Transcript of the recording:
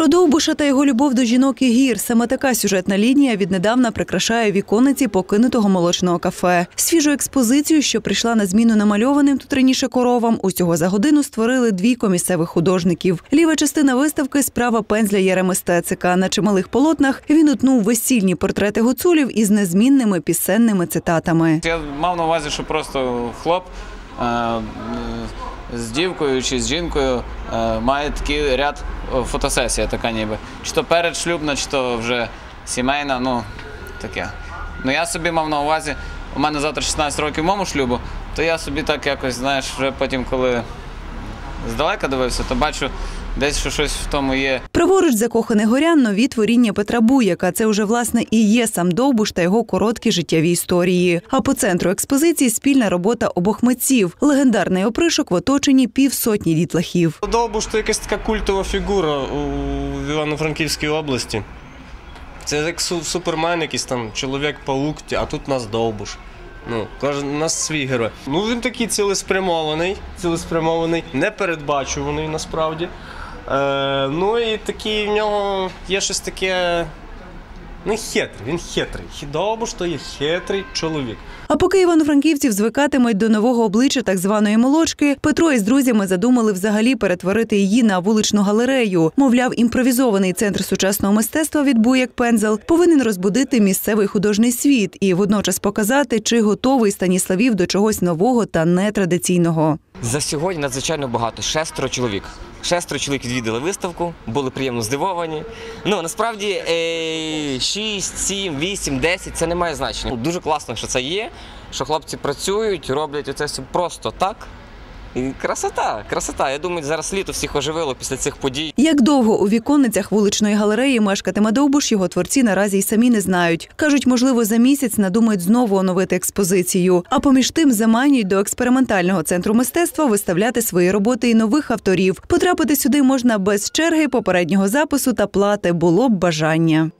Про Довбуша та його любов до жінок і гір. Саме така сюжетна лінія віднедавна прикрашає віконниці покинутого молочного кафе. Свіжу експозицію, що прийшла на зміну намальованим тут раніше коровам, усього за годину створили двійко місцевих художників. Ліва частина виставки справа пензля Єреми Стецика. На чималих полотнах він утнув весільні портрети гуцулів із незмінними пісенними цитатами. Я мав на увазі, що просто хлоп е, з дівкою чи з жінкою е, має такий ряд фотосесія, така ніби. Чи то передшлюбна, чи то вже сімейна, ну таке. Ну я собі мав на увазі, у мене завтра 16 років моєму шлюбу, то я собі так якось, знаєш, вже потім, коли здалека дивився, то бачу десь що щось в тому є. Праворуч закоханий горян нові творіння Петра Буяка. Це вже власне і є сам Довбуш та його короткі життєві історії. А по центру експозиції спільна робота обох митців. Легендарний опришок в оточенні півсотні дітлахів. Довбуш це якась така культова фігура у Івано-Франківській області. Це як су- супермен, якийсь там чоловік-паук, а тут у нас Довбуш. Ну, кожен у нас свій герой. Ну він такий цілеспрямований, цілеспрямований, непередбачуваний насправді. Е, ну і такий в нього є щось таке. Ну, хитрий, він хитрий. Довбуш то є хитрий чоловік. А поки івано-франківців звикатимуть до нового обличчя так званої молочки, Петро із друзями задумали взагалі перетворити її на вуличну галерею. Мовляв, імпровізований центр сучасного мистецтва від Буяк Пензел повинен розбудити місцевий художній світ і водночас показати, чи готовий Станіславів до чогось нового та нетрадиційного. За сьогодні надзвичайно багато. Шестеро чоловік. Шестеро чоловік відвідали виставку, були приємно здивовані. Ну насправді 6, 7, 8, 10 це не має значення. Дуже класно, що це є, що хлопці працюють, роблять оце все просто так. І красота, красота. Я думаю, зараз літо всіх оживило після цих подій. Як довго у віконницях вуличної галереї мешкатиме Довбуш, його творці наразі й самі не знають. Кажуть, можливо, за місяць надумають знову оновити експозицію. А поміж тим заманюють до експериментального центру мистецтва виставляти свої роботи і нових авторів. Потрапити сюди можна без черги, попереднього запису та плати. Було б бажання.